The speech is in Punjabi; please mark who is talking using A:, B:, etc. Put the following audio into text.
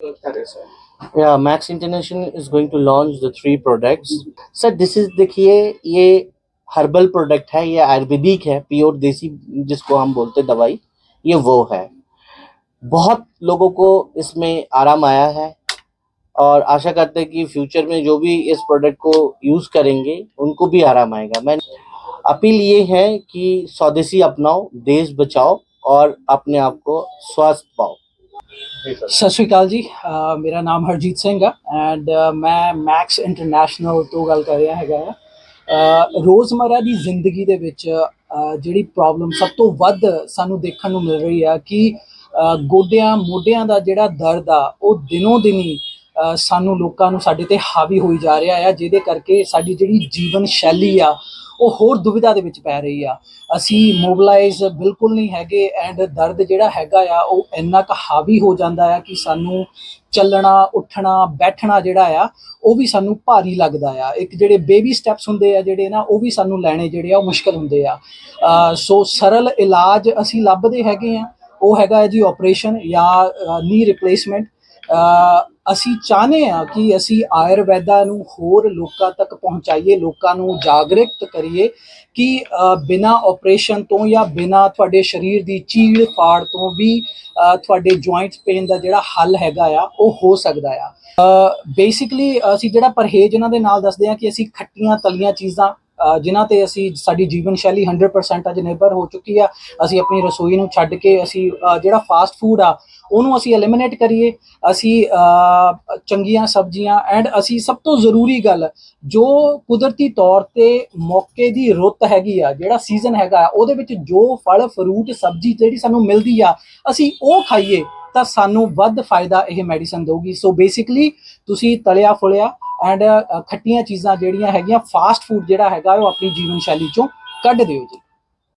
A: Yeah, Max International is going to launch the three products. Sir, this is देखिए ये हर्बल प्रोडक्ट है ये आयुर्वेदिक है प्योर देसी जिसको हम बोलते दवाई ये वो है। बहुत लोगों को इसमें आराम आया है और आशा करते हैं कि फ्यूचर में जो भी इस प्रोडक्ट को यूज़ करेंगे उनको भी आराम आएगा। मैं अपील ये है कि स्वदेशी अपनाओ देश बचाओ और अपने आप को स्वस्थ पाओ।
B: ਸਤਿ ਸ਼੍ਰੀ ਅਕਾਲ ਜੀ। ਮੇਰਾ ਨਾਮ ਹਰਜੀਤ ਸਿੰਘ ਆ ਐਂਡ ਮੈਂ ਮੈਕਸ ਇੰਟਰਨੈਸ਼ਨਲ ਤੋਂ ਗੱਲ ਕਰ ਰਿਹਾ ਹੈਗਾ ਆ। ਅਹ ਦੀ ਜ਼ਿੰਦਗੀ ਦੇ ਵਿੱਚ ਜਿਹੜੀ ਪ੍ਰੋਬਲਮ ਸਭ ਤੋਂ ਵੱਧ ਸਾਨੂੰ ਦੇਖਣ ਨੂੰ ਮਿਲ ਰਹੀ ਆ ਕਿ ਗੋਡਿਆਂ ਮੋਢਿਆਂ ਦਾ ਜਿਹੜਾ ਦਰਦ ਆ, ਉਹ ਦਿਨੋਂ ਦਿਨੀ ਸਾਨੂੰ ਲੋਕਾਂ ਨੂੰ ਸਾਡੇ ਤੇ ਹਾਵੀ ਹੋਈ ਜਾ ਰਿਹਾ ਆ, ਜਿਹਦੇ ਕਰਕੇ ਸਾਡੀ ਜਿਹੜੀ ਜੀਵਨ ਸ਼ੈਲੀ ਆ, ਉਹ ਹੋਰ ਦੁਵਿਧਾ ਦੇ ਵਿੱਚ ਪੈ ਰਹੀ ਆ। ਅਸੀਂ ਮੋਬਿਲਾਈਜ਼ ਬਿਲਕੁਲ ਨਹੀਂ ਹੈਗੇ ਐਂਡ ਦਰਦ ਜਿਹੜਾ ਹੈਗਾ ਆ, ਉਹ ਇੰਨਾ ਕੁ ਹਾਵੀ ਹੋ ਜਾਂਦਾ ਆ ਕਿ ਸਾਨੂੰ ਚੱਲਣਾ, ਉੱਠਣਾ, ਬੈਠਣਾ ਜਿਹੜਾ ਆ, ਉਹ ਵੀ ਸਾਨੂੰ ਭਾਰੀ ਲੱਗਦਾ ਆ। ਇੱਕ ਜਿਹੜੇ ਬੇਬੀ ਸਟੈਪਸ ਹੁੰਦੇ ਆ ਜਿਹੜੇ ਨਾ, ਉਹ ਵੀ ਸਾਨੂੰ ਲੈਣੇ ਜਿਹੜੇ ਆ, ਉਹ ਮੁਸ਼ਕਲ ਹੁੰਦੇ ਆ। ਸੋ ਸਰਲ ਇਲਾਜ ਅਸੀਂ ਲੱਭਦੇ ਹੈਗੇ ਆ। ਉਹ ਹੈਗਾ ਹੈ ਜੀ ਆਪਰੇਸ਼ਨ ਜਾਂ ਨੀ ਰਿਪਲੇਸਮੈਂਟ ਅਸੀਂ ਚਾਹਨੇ ਆ ਕਿ ਅਸੀਂ ਆਯੁਰਵੈਦਾ ਨੂੰ ਹੋਰ ਲੋਕਾਂ ਤੱਕ ਪਹੁੰਚਾਈਏ ਲੋਕਾਂ ਨੂੰ ਜਾਗਰਿਤ ਕਰੀਏ ਕਿ ਅ, ਬਿਨਾਂ ਆਪਰੇਸ਼ਨ ਤੋਂ ਜਾਂ ਬਿਨਾਂ ਤੁਹਾਡੇ ਸਰੀਰ ਦੀ ਚੀੜ ਫਾੜ ਤੋਂ ਵੀ ਤੁਹਾਡੇ ਜੁਆਇੰਟਸ ਪੇਨ ਦਾ ਜਿਹੜਾ ਹੱਲ ਹੈਗਾ ਆ ਉਹ ਹੋ ਸਕਦਾ ਆ। ਬੇਸਿਕਲੀ ਅਸੀਂ ਜਿਹੜਾ ਪਰਹੇਜ਼ ਇਹਨਾਂ ਦੇ ਨਾਲ ਦੱਸਦੇ ਆ ਕਿ ਅਸੀਂ ਖੱਟੀਆਂ ਤਲੀਆਂ ਚੀਜ਼ਾਂ ਜਿਨ੍ਹਾਂ ਤੇ ਅਸੀਂ ਸਾਡੀ ਜੀਵਨ ਸ਼ੈਲੀ 100% ਅੱਜ ਨਿਰਭਰ ਹੋ ਚੁੱਕੀ ਆ। ਅਸੀਂ ਆਪਣੀ ਰਸੋਈ ਨੂੰ ਛੱਡ ਕੇ ਅਸੀਂ ਜਿਹੜਾ ਫਾਸਟ ਫੂਡ ਆ, ਉਹਨੂੰ ਅਸੀਂ ਐਲੀਮੀਨੇਟ ਕਰੀਏ। ਅਸੀਂ ਚੰਗੀਆਂ ਸਬਜ਼ੀਆਂ ਐਂਡ ਅਸੀਂ ਸਭ ਤੋਂ ਜ਼ਰੂਰੀ ਗੱਲ, ਜੋ ਕੁਦਰਤੀ ਤੌਰ ਤੇ ਮੌਕੇ ਦੀ ਰੁੱਤ ਹੈਗੀ ਆ, ਜਿਹੜਾ ਸੀਜ਼ਨ ਹੈਗਾ, ਉਹਦੇ ਵਿੱਚ ਜੋ ਫਲ ਫਰੂਟ ਸਬਜ਼ੀ ਜਿਹੜੀ ਸਾਨੂੰ ਮਿਲਦੀ ਆ, ਅਸੀਂ ਉਹ ਖਾਈਏ ਤਾਂ ਸਾਨੂੰ ਵੱਧ ਫਾਇਦਾ ਇਹ ਮੈਡੀਸਨ ਦੇਊਗੀ। ਸੋ ਬੇਸਿਕਲੀ ਤੁਸੀਂ ਤਲਿਆ ਫੁਲਿਆ ਐਂਡ ਖੱਟੀਆਂ ਚੀਜ਼ਾਂ ਜਿਹੜੀਆਂ ਹੈਗੀਆਂ ਫਾਸਟ ਫੂਡ ਜਿਹੜਾ ਹੈਗਾ, ਉਹ ਆਪਣੀ ਜੀਵਨ ਸ਼ੈਲੀ ਚੋਂ ਕੱਢ ਦਿਓ ਜੀ।